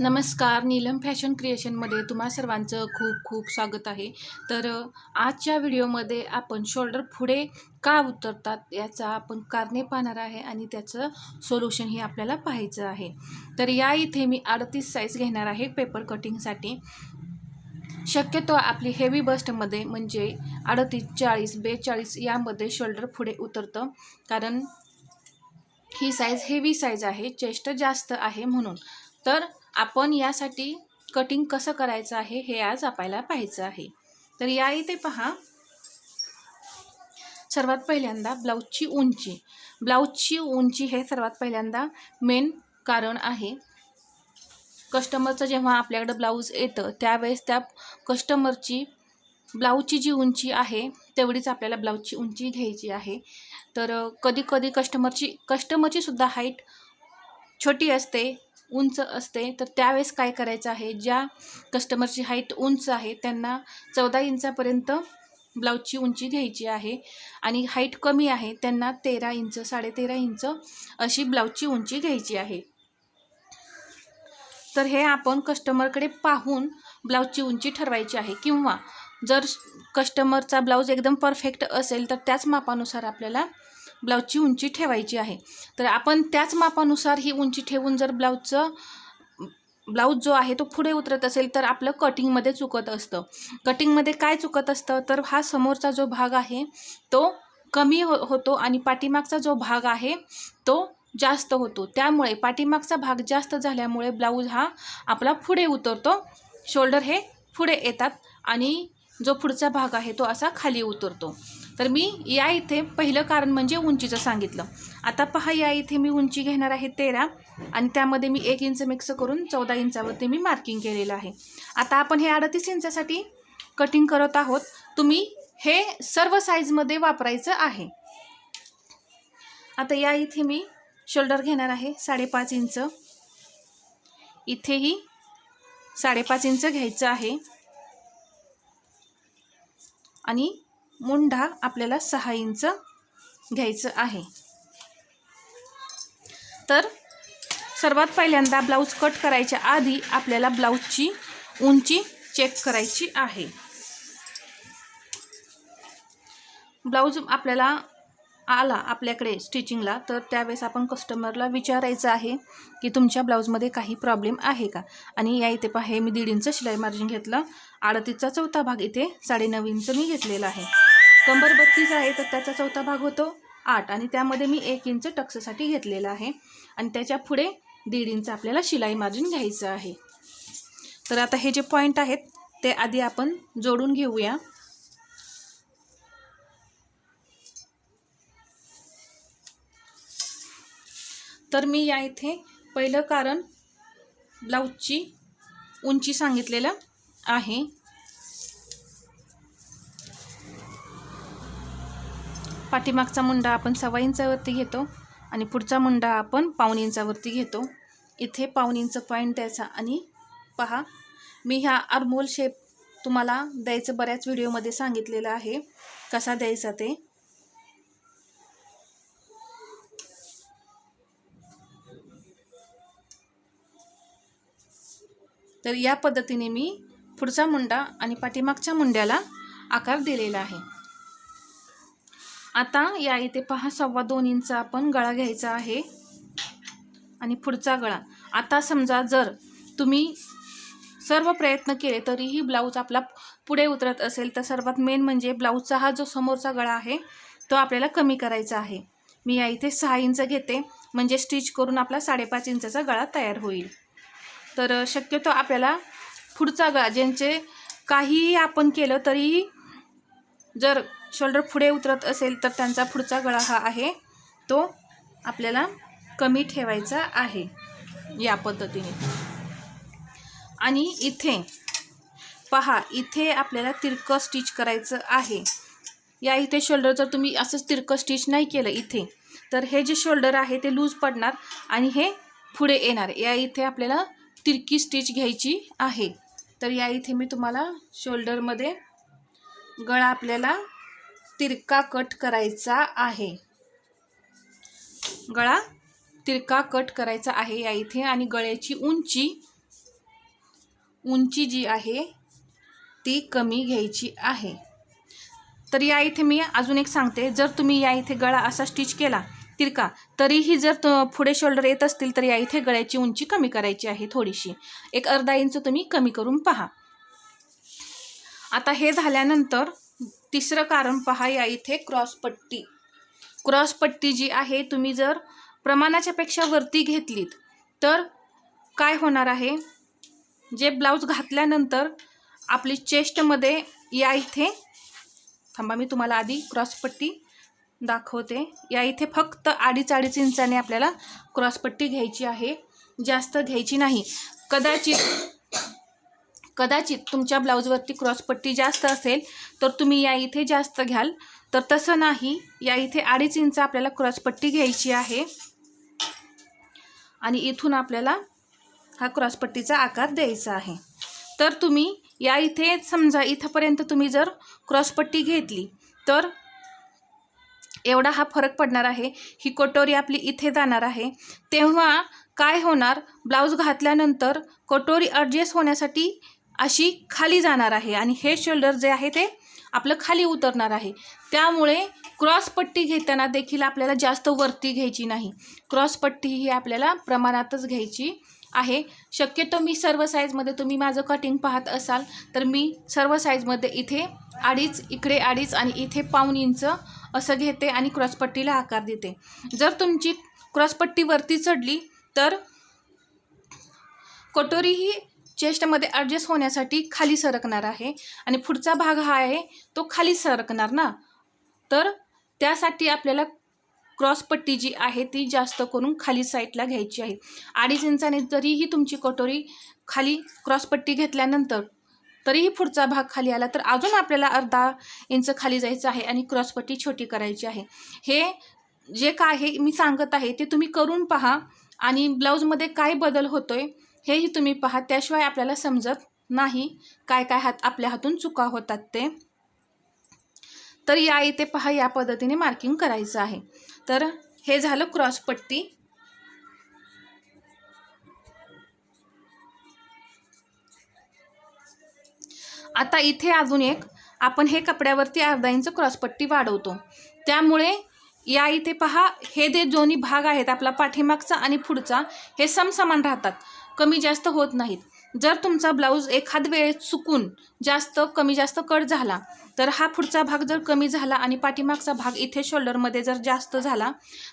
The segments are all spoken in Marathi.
नमस्कार. नीलम फॅशन क्रिएशनमध्ये तुम्हा सर्वांचं खूप खूप स्वागत आहे. तर आजच्या व्हिडिओमध्ये आपण शोल्डर पुढे का उतरतात याचा आपण कारणे पाहणार आहे आणि त्याचं सोल्युशनही आपल्याला पाहायचं आहे. तर या इथे मी अडतीस साईज घेणार आहे पेपर कटिंगसाठी शक्यतो आपली हेवी बस्टमध्ये म्हणजे अडतीस चाळीस बेचाळीस यामध्ये शोल्डर पुढे उतरतं. कारण ही साईज हेवी साईज आहे चेस्ट जास्त आहे म्हणून. तर आपण यासाठी कटिंग कसं करायचं आहे हे आज आपल्याला पाहायचं आहे. तर या इथे पहा. सर्वात पहिल्यांदा ब्लाऊजची उंची. ब्लाऊजची उंची हे सर्वात पहिल्यांदा मेन कारण आहे. कस्टमरचं जेव्हा आपल्याकडं ब्लाऊज येतं त्यावेळेस त्या कस्टमरची ब्लाऊजची जी उंची आहे तेवढीच आपल्याला ब्लाऊजची उंची घ्यायची आहे. तर कधी कधी कस्टमरची कस्टमरची सुद्धा हाईट छोटी असते. उंच असते तर त्यावेळेस काय करायचं आहे? ज्या कस्टमरची हाईट उंच आहे त्यांना चौदा इंचापर्यंत ब्लाऊजची उंची घ्यायची आहे. आणि हाईट कमी आहे त्यांना तेरा इंच साडेतेरा इंच अशी ब्लाऊजची उंची घ्यायची आहे. तर हे आपण कस्टमरकडे पाहून ब्लाऊजची उंची ठरवायची आहे. किंवा जर कस्टमरचा ब्लाऊज एकदम परफेक्ट असेल तर त्याच मापानुसार आपल्याला ब्लाऊजची उंची ठेवायची आहे. तर आपण त्याच मापानुसार ही उंची ठेवून जर ब्लाऊजचं ब्लाऊज जो आहे तो पुढे उतरत असेल तर आपलं कटिंगमध्ये चुकत असतं. कटिंगमध्ये काय चुकत असतं? तर हा समोरचा जो भाग आहे तो कमी हो होतो आणि पाठीमागचा जो भाग आहे तो जास्त होतो. त्यामुळे पाठीमागचा भाग जास्त झाल्यामुळे ब्लाऊज हा आपला पुढे उतरतो. शोल्डर हे पुढे येतात आणि जो पुढचा भाग आहे तो असा खाली उतरतो. तर मी या इथे पहिलं कारण म्हणजे उंचीचं सांगितलं. आता पहा या इथे मी उंची घेणार आहे तेरा आणि त्यामध्ये मी एक इंच मिक्स करून चौदा इंचावरती मी मार्किंग केलेलं आहे. आता आपण हे अडतीस इंचासाठी कटिंग करत आहोत. तुम्ही हे सर्व साईजमध्ये वापरायचं आहे. आता या इथे मी शोल्डर घेणार आहे साडेपाच इंच. इथेही साडेपाच इंच घ्यायचं आहे. आणि मुंढा आपल्याला सहा इंच घ्यायचं आहे. तर सर्वात पहिल्यांदा ब्लाऊज कट करायच्या आधी आपल्याला ब्लाऊजची उंची चेक करायची आहे. ब्लाऊज आपल्याला आला आपल्याकडे स्टिचिंगला तर त्यावेळेस आपण कस्टमरला विचारायचं आहे की तुमच्या ब्लाऊजमध्ये काही प्रॉब्लेम आहे का? आणि या इथे पहा हे मी दीड इंच शिलाई मार्जिन घेतलं. अडतीसचा चौथा भाग इथे साडेनऊ इंच मी घेतलेला आहे. कंबर बत्तीस आहे तर त्याचा चौथा भाग होतो आठ. आणि त्यामध्ये मी एक इंच टक्ससाठी घेतलेला आहे. आणि त्याच्या पुढे दीड इंच आपल्याला शिलाई मार्जिन घ्यायचं आहे. तर आता हे जे पॉईंट आहेत ते आधी आपण जोडून घेऊया. तर मी या इथे पहिलं कारण ब्लाऊजची उंची सांगितलेलं आहे. पाठीमागचा मुंडा आपण सव्वा इंचावरती घेतो आणि पुढचा मुंडा आपण पाऊन इंचावरती घेतो. इथे पाऊन इंच पॉईंट द्यायचा आणि पहा मी ह्या आरमोल शेप तुम्हाला द्यायचं बऱ्याच व्हिडिओमध्ये सांगितलेलं आहे. कसा द्यायचा ते? तर या पद्धतीने मी पुढचा मुंडा आणि पाठीमागच्या मुंड्याला आकार दिलेला आहे. आता या इथे पहा सव्वा दोन इंच आपण गळा घ्यायचा आहे. आणि पुढचा गळा. आता समजा जर तुम्ही सर्व प्रयत्न केले तरीही ब्लाऊज आपला पुढे उतरत असेल तर सर्वात मेन म्हणजे ब्लाऊजचा हा जो समोरचा गळा आहे तो आपल्याला कमी करायचा आहे. मी या इथे सहा इंच घेते म्हणजे स्टिच करून आपला साडेपाच इंचाचा गळा तयार होईल. तर शक्यतो आपल्याला पुढचा गळा ज्यांचे काहीही आपण केलं तरीही जर शोल्डर पुढे उतरत असेल तर त्यांचा पुढचा गळा हा आहे. तो आपल्याला कमी ठेवायचा आहे या पद्धतीने. आणि इथे पहा इथे आपल्याला तिरकं स्टिच करायचं आहे. या इथे शोल्डर जर तुम्ही असंच तिरकं स्टिच नाही केलं इथे तर हे जे शोल्डर आहे ते लूज पडणार आणि हे पुढे येणार. या इथे आपल्याला तिरकी स्टिच घ्यायची आहे. तर या इथे मी तुम्हाला शोल्डरमध्ये गळा आपल्याला तिरका कट करायचा आहे. गळा तिरका कट करायचा आहे या इथे आणि गळ्याची उंची उंची जी आहे ती कमी घ्यायची आहे. तर या इथे मी अजून एक सांगते. जर तुम्ही या इथे गळा असा स्टिच केला तिरका तरीही जर त पुढे शोल्डर येत असतील तर या इथे गळ्याची उंची कमी करायची आहे थोडीशी. एक अर्धा इंच तुम्ही कमी करून पहा. आता हे झाल्यानंतर तिसरं कारण पहा या इथे क्रॉसपट्टी क्रॉसपट्टी जी आहे तुम्ही जर प्रमाणाच्या पेक्षा वरती घेतलीत तर काय होणार आहे? जे ब्लाऊज घातल्यानंतर आपली चेस्टमध्ये या इथे थांबा मी तुम्हाला आधी क्रॉसपट्टी दाखवते. या इथे फक्त अडीच अडीच इंचाने आपल्याला क्रॉसपट्टी घ्यायची आहे. जास्त घ्यायची नाही. कदाचित कदाचित तुमच्या ब्लाऊजवरती क्रॉसपट्टी जास्त असेल तर तुम्ही या इथे जास्त घ्याल. तर तसं नाही या इथे अडीच इंच आपल्याला क्रॉसपट्टी घ्यायची आहे. आणि इथून आपल्याला हा क्रॉसपट्टीचा आकार द्यायचा आहे. तर तुम्ही या इथे समजा इथंपर्यंत तुम्ही जर क्रॉसपट्टी घेतली तर एवढा हा फरक पडणार आहे. ही कटोरी आपली इथे जाणार आहे. तेव्हा काय होणार? ब्लाऊज घातल्यानंतर कटोरी ॲडजस्ट होण्यासाठी अशी खाली जाणार आहे आणि हे शोल्डर जे आहे ते आपलं खाली उतरणार आहे. त्यामुळे क्रॉसपट्टी घेताना देखील आपल्याला जास्त वरती घ्यायची नाही. क्रॉसपट्टी ही आपल्याला प्रमाणातच घ्यायची आहे. शक्यतो मी सर्व साईजमध्ये तुम्ही माझं कटिंग पाहत असाल तर मी सर्व साईजमध्ये इथे अडीच इकडे अडीच आणि इथे पाऊण इंच असं घेते आणि क्रॉसपट्टीला आकार देते. जर तुमची क्रॉसपट्टी वरती चढली तर कटोरी ही चेस्टमध्ये ॲडजस्ट होण्यासाठी खाली सरकणार आहे. आणि पुढचा भाग हा आहे तो खाली सरकणार ना? तर त्यासाठी आपल्याला क्रॉसपट्टी जी आहे ती जास्त करून खाली साईडला घ्यायची आहे. अडीच इंचाने जरीही तुमची कटोरी खाली क्रॉसपट्टी घेतल्यानंतर तरीही पुढचा भाग खाली आला तर अजून आपल्याला अर्धा इंच खाली जायचं आहे आणि क्रॉसपट्टी छोटी करायची आहे. हे जे काय आहे मी सांगत आहे ते तुम्ही करून पहा आणि ब्लाऊजमध्ये काय बदल होतो आहे हेही तुम्ही पहा त्याशिवाय आपल्याला समजत नाही काय काय हात आपल्या हातून चुका होतात ते. तर या इथे पहा या पद्धतीने मार्किंग करायचं आहे. तर हे झालं क्रॉसपट्टी आता इथे अजून एक आपण हे कपड्यावरती अर्धा इंच क्रॉसपट्टी वाढवतो. त्यामुळे या इथे पहा हे जे दोन्ही भाग आहेत आपला पाठीमागचा आणि पुढचा हे समसमान राहतात. कमी जास्त होत नाहीत. जर तुमचा ब्लाऊज एखाद वेळेस चुकून जास्त कमी जास्त कट झाला तर हा पुढचा भाग जर कमी झाला आणि पाठीमागचा भाग इथे शोल्डरमध्ये जर जास्त झाला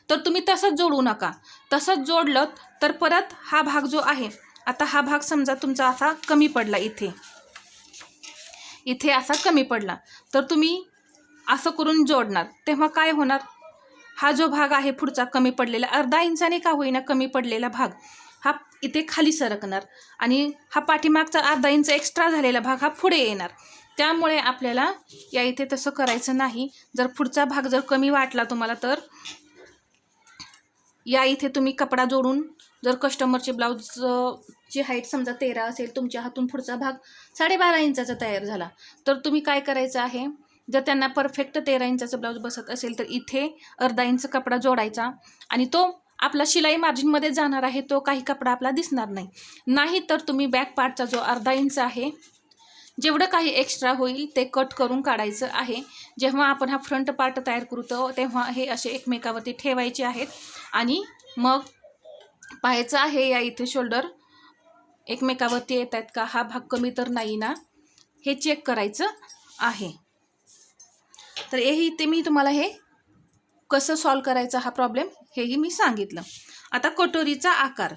तर तुम्ही तसंच जोडू नका. तसंच जोडलं तर परत हा भाग जो आहे आता हा भाग समजा तुमचा असा कमी पडला इथे. इथे असा कमी पडला तर तुम्ही असं करून जोडणार. तेव्हा काय होणार? हा जो भाग आहे पुढचा कमी पडलेला अर्धा इंचाने का होईना कमी पडलेला भाग हा इथे खाली सरकणार आणि हा पाठीमागचा अर्धा इंच एक्स्ट्रा झालेला भाग हा पुढे येणार. त्यामुळे आपल्याला या इथे तसं करायचं नाही. जर पुढचा भाग जर कमी वाटला तुम्हाला तर या इथे तुम्ही कपडा जोडून जर कस्टमरचे ब्लाऊज ची हाईट समजा तेरा असेल तुमच्या हातून पुढचा भाग साडेबारा इंचाचा तयार झाला. तर तुम्ही काय करायचं आहे? जर त्यांना परफेक्ट तेरा इंचाचा ब्लाऊज बसत असेल तर इथे अर्धा इंच कपडा जोडायचा आणि तो आपला शिलाई मार्जिनमध्ये जाणार आहे तो काही कपडा आपला दिसणार नाही. नाही तर तुम्ही बॅक पार्टचा जो अर्धा इंच आहे जेवढं काही एक्स्ट्रा होईल ते कट करून काढायचं आहे. जेव्हा आपण हा फ्रंट पार्ट तयार करतो तेव्हा हे असे एकमेकावरती ठेवायचे आहेत. आणि मग पाहायचं आहे या इथे शोल्डर एकमेकावरती येत आहेत का हा भाग कमी तर नाही ना? हे चेक करायचं आहे. तर हेही ते मी तुम्हाला हे कसं सॉल्व करायचा हा प्रॉब्लेम हेही मी सांगितलं. आता कटोरीचा आकार.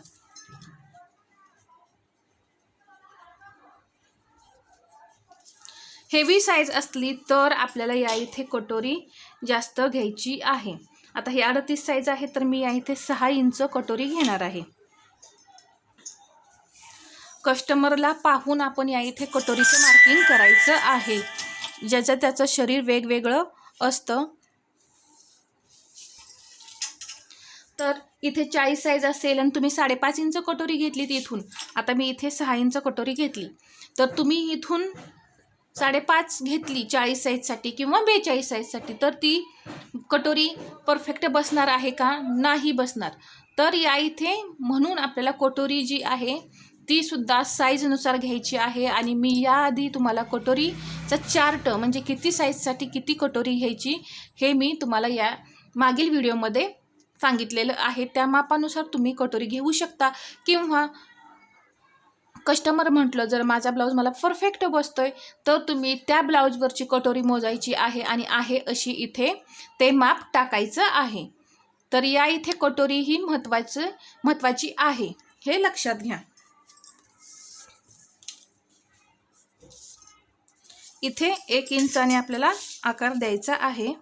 हेवी साईज असली तर आपल्याला या इथे कटोरी जास्त घ्यायची आहे. आता हे अडतीस साईज आहे तर मी या इथे सहा इंच कटोरी घेणार आहे. कस्टमरला पाहून आपण या इथे कटोरीचं मार्किंग करायचं आहे. ज्याचं त्याचं शरीर वेगवेगळं असतं. तर इथे चाळीस साईज असेल आणि तुम्ही साडेपाच इंच कटोरी घेतली ती इथून आता मी इथे सहा इंच कटोरी घेतली. तर तुम्ही इथून साडेपाच घेतली चाळीस साईजसाठी किंवा बेचाळीस साईजसाठी तर ती कटोरी परफेक्ट बसणार आहे का? नाही बसणार. तर या इथे म्हणून आपल्याला कटोरी जी आहे तीसुद्धा साईजनुसार घ्यायची आहे. आणि मी याआधी तुम्हाला कटोरीचा चार्ट म्हणजे किती साईजसाठी किती कटोरी घ्यायची हे मी तुम्हाला या मागील व्हिडिओमध्ये सांगितलेलं आहे. त्या मापानुसार तुम्ही कटोरी घेऊ शकता. किंवा कस्टमर म्हटलं जर माझा ब्लाऊज मला परफेक्ट बसतो आहे तर तुम्ही त्या ब्लाऊजवरची कटोरी मोजायची आहे आणि आहे अशी इथे ते माप टाकायचं आहे. तर या इथे कटोरी ही महत्त्वाचं महत्त्वाची आहे. हे लक्षात घ्या. इथे एक इंचाने आपल्याला आकार द्यायचा आहे.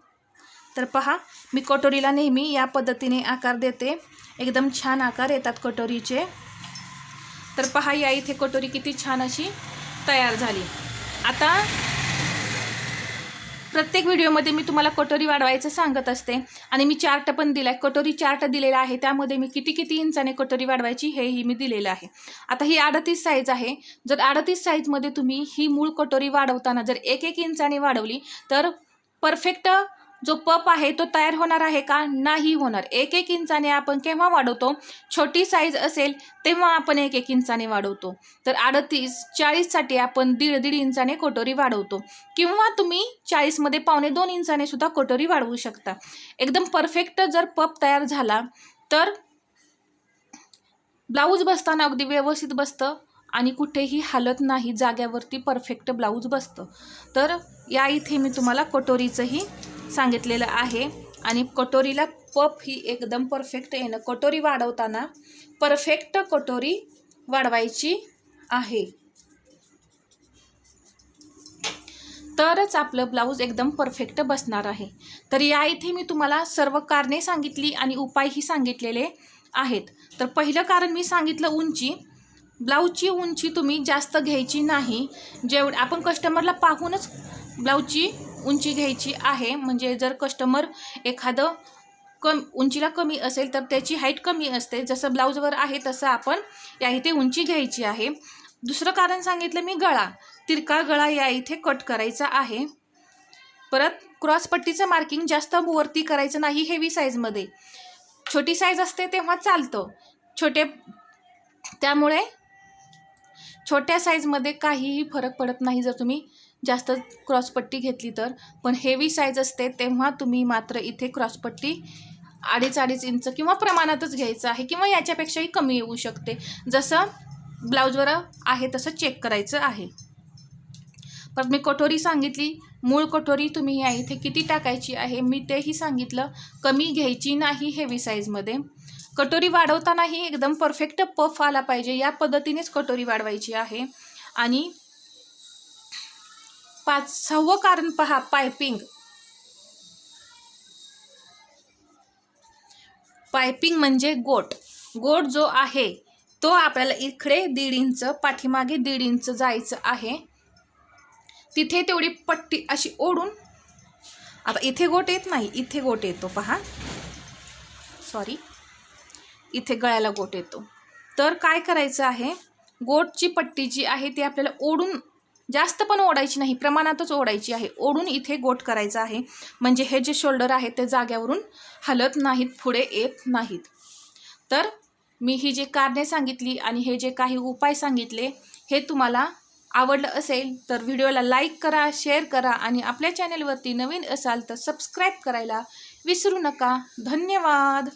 तर पहा मी कटोरीला नेहमी या पद्धतीने आकार देते. एकदम छान आकार येतात कटोरीचे. तर पहा या इथे कटोरी किती छान अशी तयार झाली. आता प्रत्येक व्हिडिओमध्ये मी तुम्हाला कटोरी वाढवायचं सांगत असते आणि मी चार्ट पण दिला आहे कटोरी चार्ट दिलेला आहे त्यामध्ये मी किती किती इंचाने कटोरी वाढवायची हेही मी दिलेलं आहे. आता ही अडतीस साईज आहे. जर अडतीस साईजमध्ये तुम्ही ही मूळ कटोरी वाढवताना जर एक एक इंचाने वाढवली तर परफेक्ट जो पप आहे तो तयार होणार आहे का? नाही होणार. एक एक इंचाने आपण केव्हा वाढवतो? छोटी साईज असेल तेव्हा आपण एक एक इंचाने वाढवतो. तर अडतीस चाळीससाठी आपण दीड दीड इंचाने कटोरी वाढवतो. किंवा तुम्ही चाळीसमध्ये पावणे दोन इंचाने सुद्धा कटोरी वाढवू शकता. एकदम परफेक्ट जर पप तयार झाला तर ब्लाऊज बसताना अगदी व्यवस्थित बसतं आणि कुठेही हालत नाही. जाग्यावरती परफेक्ट ब्लाऊज बसतं. तर या इथे मी तुम्हाला कटोरीचंही सांगितलेलं आहे. आणि कटोरीला पफ ही एकदम परफेक्ट येणं कटोरी वाढवताना परफेक्ट कटोरी वाढवायची आहे. तरच आपलं ब्लाऊज एकदम परफेक्ट बसणार आहे. तर या इथे मी तुम्हाला सर्व कारणे सांगितली आणि उपायही सांगितलेले आहेत. तर पहिलं कारण मी सांगितलं उंची. ब्लाऊजची उंची तुम्ही जास्त घ्यायची नाही. जेवढ आपण कस्टमरला पाहूनच ब्लाऊजची उंची घ्यायची आहे. म्हणजे जर कस्टमर एखादं कम उंचीला कमी असेल तर त्याची हाईट कमी असते. जसं ब्लाऊजवर आहे तसं आपण या इथे उंची घ्यायची आहे. दुसरं कारण सांगितलं मी गळा. तिरका गळा या इथे कट करायचा आहे. परत क्रॉसपट्टीचं मार्किंग जास्त वरती करायचं नाही हेवी साईजमध्ये छोटी साईज असते तेव्हा चालतं. छोटे त्यामुळे छोट्या साईजमध्ये काहीही फरक पडत नाही जर तुम्ही जास्त क्रॉसपट्टी घेतली तर. पण हेवी साईज असते तेव्हा तुम्ही मात्र इथे क्रॉसपट्टी अडीच अडीच इंच किंवा प्रमाणातच घ्यायचं आहे किंवा याच्यापेक्षाही कमी येऊ शकते. जसं ब्लाऊजवर आहे तसं चेक करायचं आहे. परत मी कटोरी सांगितली. मूळ कटोरी तुम्ही या इथे किती टाकायची आहे? मी तेही सांगितलं. कमी घ्यायची नाही हेवी साईजमध्ये कटोरी वाढवतानाही एकदम परफेक्ट पफ आला पाहिजे. या पद्धतीनेच कटोरी वाढवायची आहे. आणि पाच सहावं कारण पहा पायपिंग पायपिंग म्हणजे गोट. गोट जो आहे तो आपल्याला इकडे दीड इंच पाठीमागे दीड इंच जायचं आहे. तिथे तेवढी पट्टी अशी ओढून आता इथे गोट येत नाही इथे गोट येतो पहा. सॉरी इथे गळ्याला गोट येतो. तर काय करायचं आहे? गोटची पट्टी जी आहे ती आपल्याला ओढून जास्त पण ओढायची नाही प्रमाणातच ओढायची आहे. ओढून इथे गोट करायचं आहे. म्हणजे हे जे शोल्डर आहे ते जाग्यावरून हलत नाहीत पुढे येत नाहीत. तर मी ही जे कारणे सांगितली आणि हे जे काही उपाय सांगितले हे तुम्हाला आवडलं असेल तर व्हिडिओला लाईक करा शेअर करा आणि आपल्या चॅनलवरती नवीन असाल तर सबस्क्राईब करायला विसरू नका. धन्यवाद!